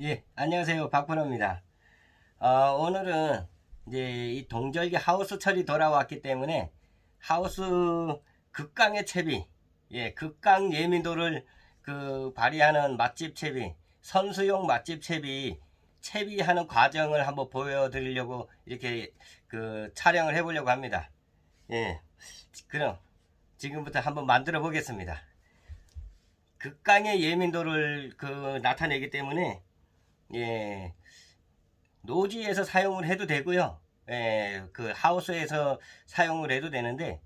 예, 안녕하세요. 박근호입니다. 어, 오늘은 이제 이 동절기 하우스 철이 돌아왔기 때문에 하우스 극강의 채비, 예, 극강 예민도를 그 발휘하는 맛집 채비, 선수용 맛집 채비, 채비하는 과정을 한번 보여드리려고 이렇게 그 촬영을 해보려고 합니다. 예, 그럼 지금부터 한번 만들어 보겠습니다. 극강의 예민도를 그 나타내기 때문에 예, 노지에서 사용을 해도 되고요. 예, 그 하우스에서 사용을 해도 되는데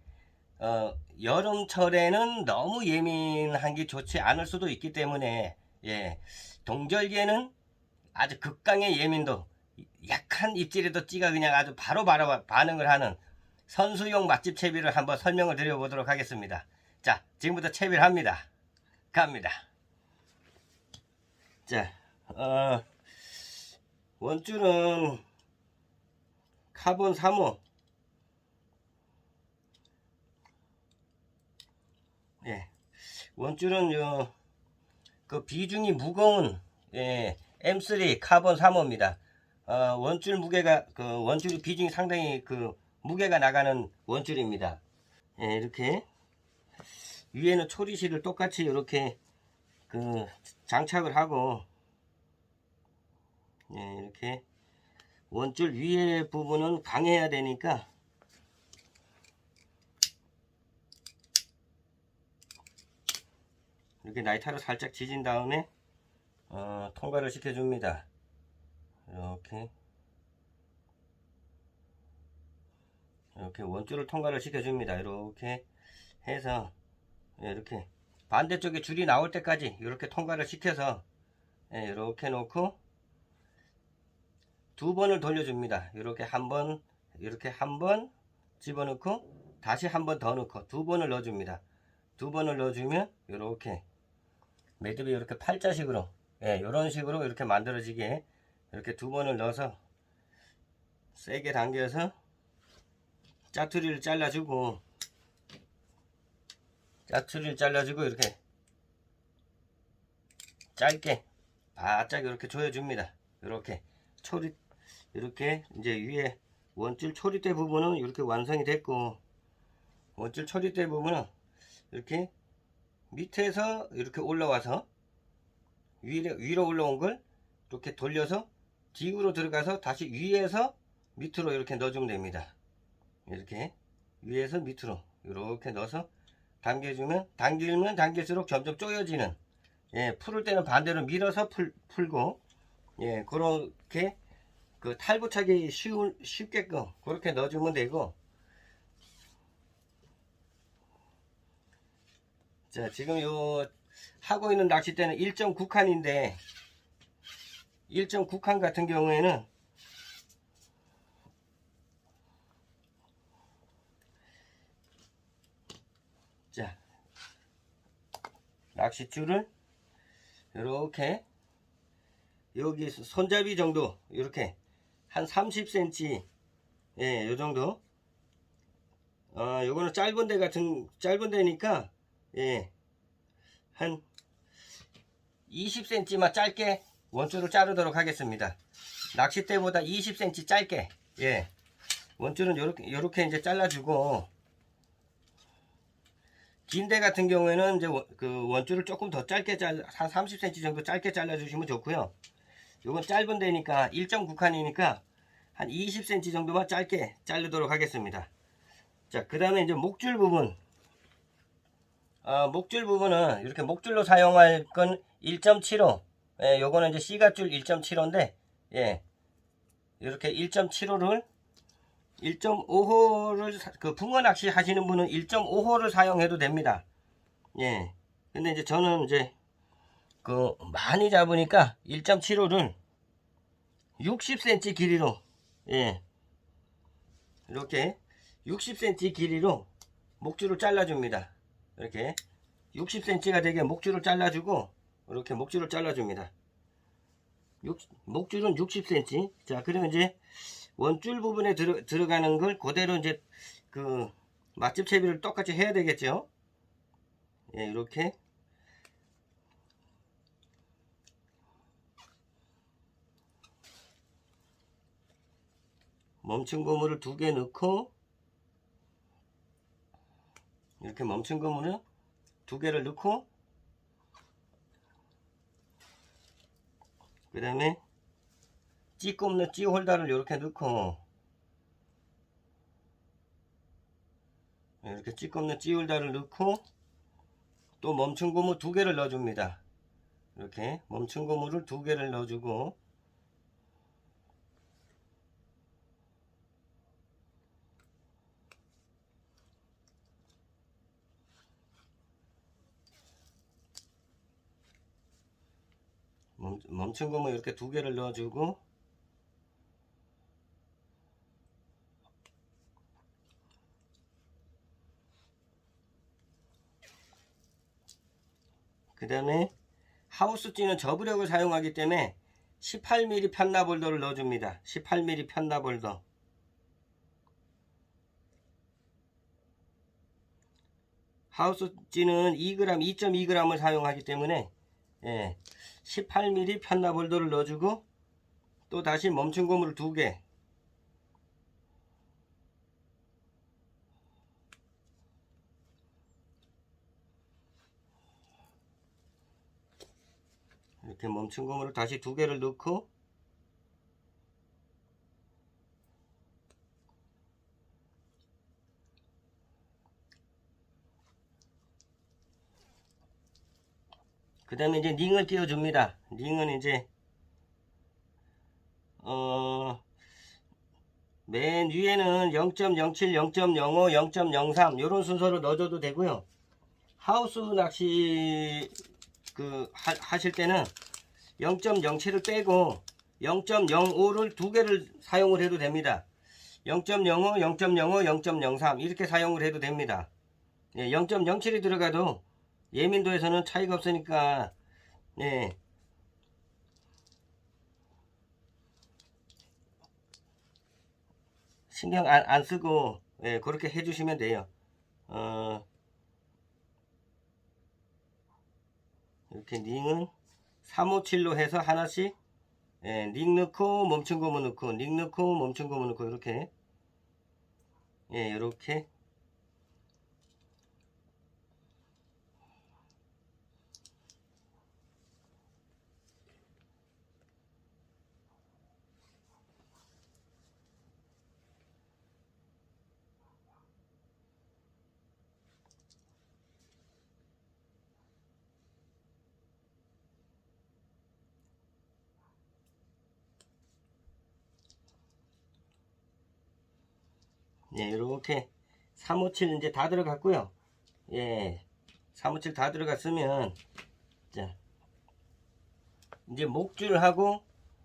어, 여름철에는 너무 예민한 게 좋지 않을 수도 있기 때문에 예, 동절기에는 아주 극강의 예민도 약한 입질에도 찌가 그냥 아주 바로바로 반응을 하는 선수용 맛집 채비를 한번 설명을 드려보도록 하겠습니다. 자, 지금부터 채비를 합니다. 갑니다. 자, 어, 원줄은 카본 3호. 예. 원줄은 요, 그 비중이 무거운, 예, M3 카본 3호입니다. 어, 원줄 무게가, 그 원줄이 비중이 상당히 그 무게가 나가는 원줄입니다. 예, 이렇게. 위에는 초리실을 똑같이 이렇게 그 장착을 하고 예, 이렇게 원줄 위에 부분은 강해야 되니까 이렇게 나이타로 살짝 지진 다음에 어, 통과를 시켜줍니다. 이렇게 이렇게 원줄을 통과를 시켜줍니다. 이렇게 해서 이렇게 반대쪽에 줄이 나올 때까지 이렇게 통과를 시켜서 이렇게 놓고 두 번을 돌려줍니다. 이렇게 한 번, 이렇게 한 번 집어넣고 다시 한 번 더 넣고 두 번을 넣어줍니다. 두 번을 넣어주면 이렇게 매듭이 이렇게 팔자식으로 예, 이런 식으로 이렇게 만들어지게 이렇게 두 번을 넣어서 세게 당겨서 짜투리를 잘라주고 짜투리를 잘라주고 이렇게 짧게 바짝 이렇게 조여줍니다. 이렇게 초리 이렇게 이제 위에 원줄 초리대 부분은 이렇게 완성이 됐고 원줄 초리대 부분은 이렇게 밑에서 이렇게 올라와서 위로, 위로 올라온 걸 이렇게 돌려서 뒤로 들어가서 다시 위에서 밑으로 이렇게 넣어주면 됩니다. 이렇게 위에서 밑으로 이렇게 넣어서 당겨주면 당기면 당길수록 점점 쪼여지는 예, 풀을 때는 반대로 밀어서 풀, 풀고 예, 그렇게 그 탈부착이 쉬운, 쉽게끔 그렇게 넣어주면 되고. 자 지금 요 하고 있는 낚싯대는 1.9칸인데 1.9칸 같은 경우에는 자 낚싯줄을 이렇게 여기 손잡이 정도 이렇게 한 30cm 예, 요 정도 어, 요거는 짧은 데 같은 짧은 데니까 예, 한 20cm만 짧게 원줄을 자르도록 하겠습니다. 낚싯대보다 20cm 짧게 예, 원줄은 요렇게 요렇게 이제 잘라 주고 긴 데 같은 경우에는 이제 원, 그 원줄을 조금 더 짧게 잘, 한 30cm 정도 짧게 잘라 주시면 좋고요. 요건 짧은 데니까 1.9칸이니까 한 20cm 정도만 짧게 자르도록 하겠습니다. 자, 그 다음에 이제 목줄 부분. 어, 목줄 부분은 이렇게 목줄로 사용할 건 1.75. 예, 요거는 이제 C가줄 1.75인데, 예. 이렇게 1.75를 1.5호를 그 붕어 낚시 하시는 분은 1.5호를 사용해도 됩니다. 예. 근데 이제 저는 이제 그 많이 잡으니까 1.75를 60cm 길이로 예. 이렇게 60cm 길이로 목줄을 잘라줍니다. 이렇게 60cm가 되게 목줄을 잘라주고 이렇게 목줄을 잘라줍니다. 6, 목줄은 60cm. 자, 그러면 이제 원줄 부분에 들어, 들어가는 걸 그대로 이제 그 맛집 채비를 똑같이 해야 되겠죠. 예, 이렇게 멈춘 고무를 두 개 넣고 이렇게 멈춘 고무를 두 개를 넣고 그 다음에 찌 꼽는 찌 홀더를 이렇게 넣고 이렇게 찌 꼽는 찌 홀더를 넣고 또 멈춘 고무 두 개를 넣어줍니다. 이렇게 멈춘 고무를 두 개를 넣어주고 멈- 멈춘 고무 이렇게 두 개를 넣어주고 그 다음에 하우스찌는 저부력을 사용하기 때문에 18mm 편나볼더를 넣어줍니다. 18mm 편나볼더 하우스찌는 2g, 2.2g을 사용하기 때문에 예, 18mm 편나볼더를 넣어주고 또 다시 멈춘 고무를 두 개. 이렇게 멈춘 고무를 다시 두 개를 넣고 그 다음에 이제 링을 끼워줍니다. 링은 이제 어, 맨 위에는 0.07, 0.05, 0.03 이런 순서로 넣어줘도 되고요. 하우스 낚시 그 하, 하실 때는 0.07을 빼고 0.05를 두 개를 사용을 해도 됩니다. 0.05, 0.05, 0.03 이렇게 사용을 해도 됩니다. 예, 0.07이 들어가도 예민도에서는 차이가 없으니까 예, 신경 안, 안 쓰고 예, 그렇게 해주시면 돼요. 어, 이렇게 링은 357로 해서 하나씩 예, 링 넣고 멈춘 고무 넣고 링 넣고 멈춘 고무 넣고 이렇게. 예, 이렇게 예, 이렇게 357 이제 다 들어갔고요. 예, 357 다 들어갔으면 자, 이제 목줄하고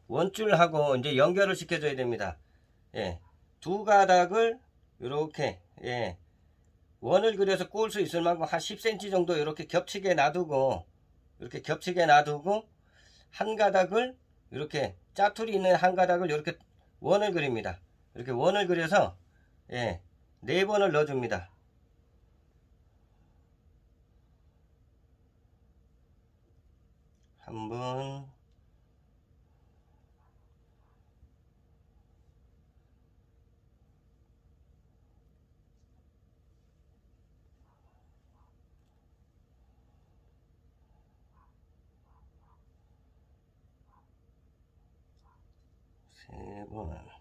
원줄하고 이제 연결을 시켜줘야 됩니다. 예, 두 가닥을 이렇게 예, 원을 그려서 꼴 수 있을 만큼 한 10cm 정도 이렇게 겹치게 놔두고 이렇게 겹치게 놔두고 한 가닥을 이렇게 짜투리 있는 한 가닥을 이렇게 원을 그립니다. 이렇게 원을 그려서 예, 네 번을 넣어줍니다. 한 번, 세 번,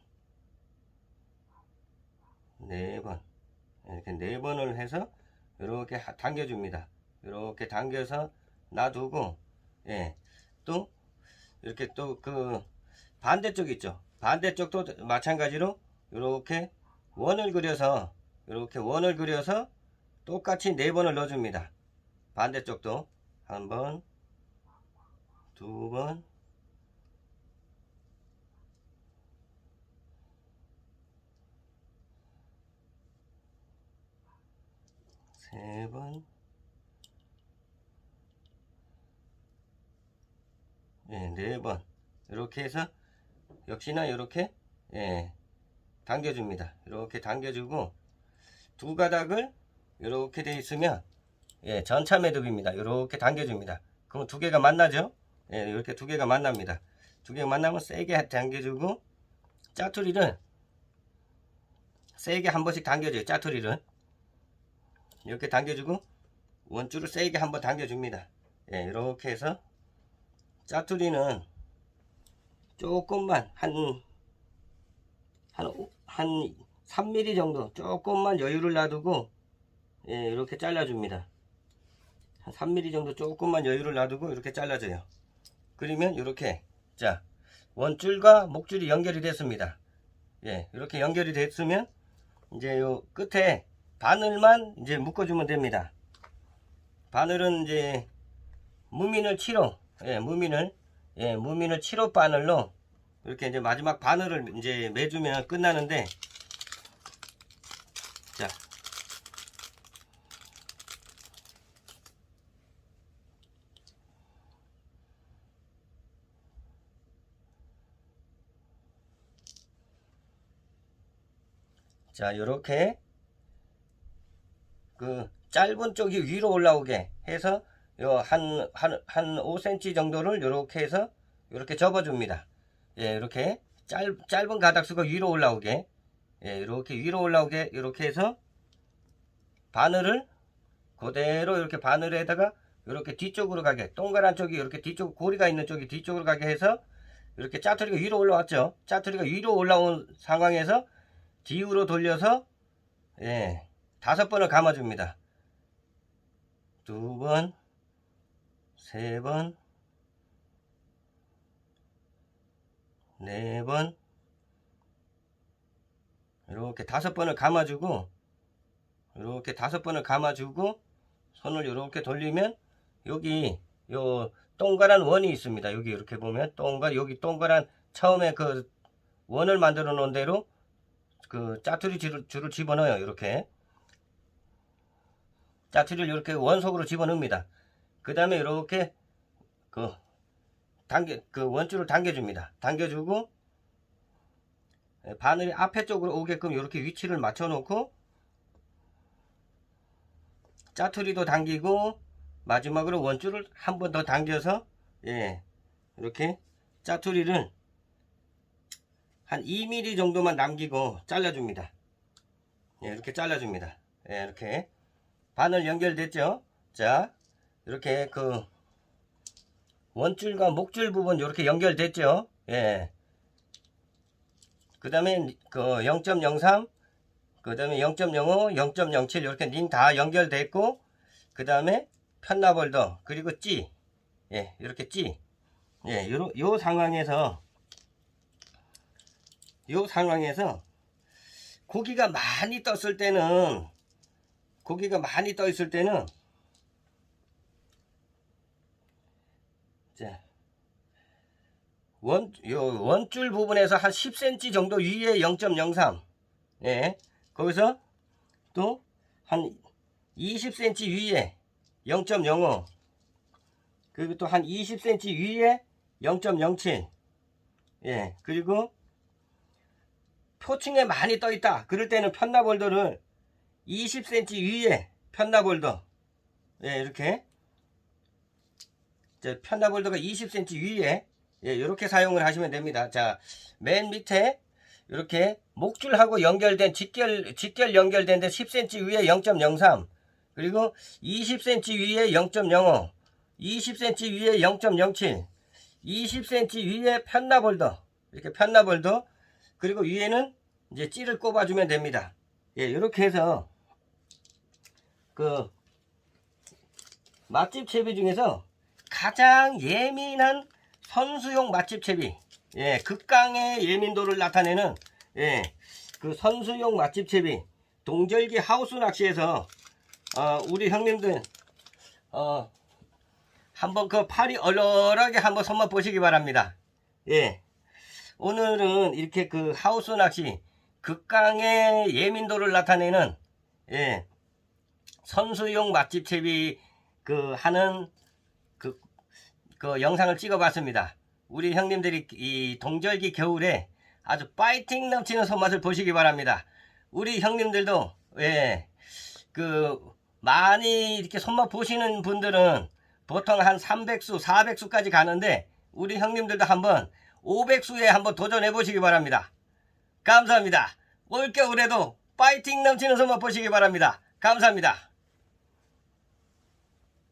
네 번, 이렇게 네 번을 해서 이렇게 하- 당겨줍니다. 이렇게 당겨서 놔두고, 예, 또 이렇게 또 그 반대쪽 있죠. 반대쪽도 마찬가지로 이렇게 원을 그려서 이렇게 원을 그려서 똑같이 네 번을 넣어줍니다. 반대쪽도 한 번, 두 번, 세 번, 예, 네 번. 이렇게 해서 역시나 이렇게 예, 당겨줍니다. 이렇게 당겨주고 두 가닥을 이렇게 돼 있으면 예, 전차 매듭입니다. 이렇게 당겨줍니다. 그럼 두 개가 만나죠? 예, 이렇게 두 개가 만납니다. 두 개가 만나면 세게 당겨주고 짜투리를 세게 한 번씩 당겨줘요. 짜투리를. 이렇게 당겨주고 원줄을 세게 한번 당겨줍니다. 예, 이렇게 해서 짜투리는 조금만 한, 한, 오- 한 3mm 정도 조금만 여유를 놔두고 예, 이렇게 잘라줍니다. 한 3mm 정도 조금만 여유를 놔두고 이렇게 잘라줘요. 그러면 이렇게 자 원줄과 목줄이 연결이 됐습니다. 예, 이렇게 연결이 됐으면 이제 요 끝에 바늘만 이제 묶어주면 됩니다. 바늘은 이제 무민을 7호, 예, 무민을 예, 무민을 7호 바늘로 이렇게 이제 마지막 바늘을 이제 매주면 끝나는데 자 자, 요렇게 그 짧은 쪽이 위로 올라오게 해서 요한한한 5cm 정도를 요렇게 해서 요렇게 접어 줍니다. 예, 이렇게 짧 짧은 가닥수가 위로 올라오게 예, 이렇게 위로 올라오게 이렇게 해서 바늘을 그대로 이렇게 바늘에다가 이렇게 뒤쪽으로 가게 동그란 쪽이 이렇게 뒤쪽 고리가 있는 쪽이 뒤쪽으로 가게 해서 이렇게 짜투리가 위로 올라왔죠. 짜투리가 위로 올라온 상황에서 뒤로 돌려서 예 다섯 번을 감아줍니다. 두 번, 세 번, 네 번, 이렇게 다섯 번을 감아주고 이렇게 다섯 번을 감아주고 손을 이렇게 돌리면 여기 요 동그란 원이 있습니다. 여기 이렇게 보면 동그 여기 동그란 처음에 그 원을 만들어 놓은 대로 그 짜투리 줄을, 줄을 집어넣어요. 이렇게 짜투리를 이렇게 원속으로 집어넣습니다. 그 다음에 이렇게 그 당겨 그 원줄을 당겨줍니다. 당겨주고 예, 바늘이 앞에 쪽으로 오게끔 이렇게 위치를 맞춰놓고 짜투리도 당기고 마지막으로 원줄을 한 번 더 당겨서 예 이렇게 짜투리를 한 2mm 정도만 남기고 잘라줍니다. 예, 이렇게 잘라줍니다. 예, 이렇게 바늘 연결됐죠? 자, 이렇게 그 원줄과 목줄 부분 이렇게 연결됐죠? 예. 그 다음에 그 0.03, 그 다음에 0.05, 0.07 이렇게 링다 연결됐고, 그 다음에 편나볼더 그리고 찌, 예, 이렇게 찌, 예, 요, 요 상황에서 요 상황에서 고기가 많이 떴을 때는 고기가 많이 떠 있을 때는 자, 원, 요 원줄 부분에서 한 10cm 정도 위에 0.03 예, 거기서 또 한 20cm 위에 0.05 그리고 또 한 20cm 위에 0.07 예, 그리고 표층에 많이 떠 있다. 그럴 때는 편나볼더를 20cm 위에 편나볼더. 예, 이렇게. 자, 편나볼더가 20cm 위에 예, 이렇게 사용을 하시면 됩니다. 자, 맨 밑에 이렇게 목줄하고 연결된 직결 직결 연결된 데 10cm 위에 0.03 그리고 20cm 위에 0.05 20cm 위에 0.07 20cm 위에 편나볼더 이렇게 편나볼더 그리고 위에는 이제 찌를 꼽아주면 됩니다. 예, 이렇게 해서 그 맛집 채비 중에서 가장 예민한 선수용 맛집 채비, 예, 극강의 예민도를 나타내는 예, 그 선수용 맛집 채비 동절기 하우스 낚시에서 어, 우리 형님들 어, 한번 그 팔이 얼얼하게 한번 손맛 보시기 바랍니다. 예. 오늘은 이렇게 그 하우스 낚시 극강의 예민도를 나타내는 예 선수용 맛집 채비 그 하는 그, 그 영상을 찍어봤습니다. 우리 형님들이 이 동절기 겨울에 아주 파이팅 넘치는 손맛을 보시기 바랍니다. 우리 형님들도 예 그 많이 이렇게 손맛 보시는 분들은 보통 한 300수, 400수까지 가는데 우리 형님들도 한번 500수에 한번 도전해 보시기 바랍니다. 감사합니다. 올겨울에도 파이팅 넘치는 손 맛 보시기 바랍니다. 감사합니다.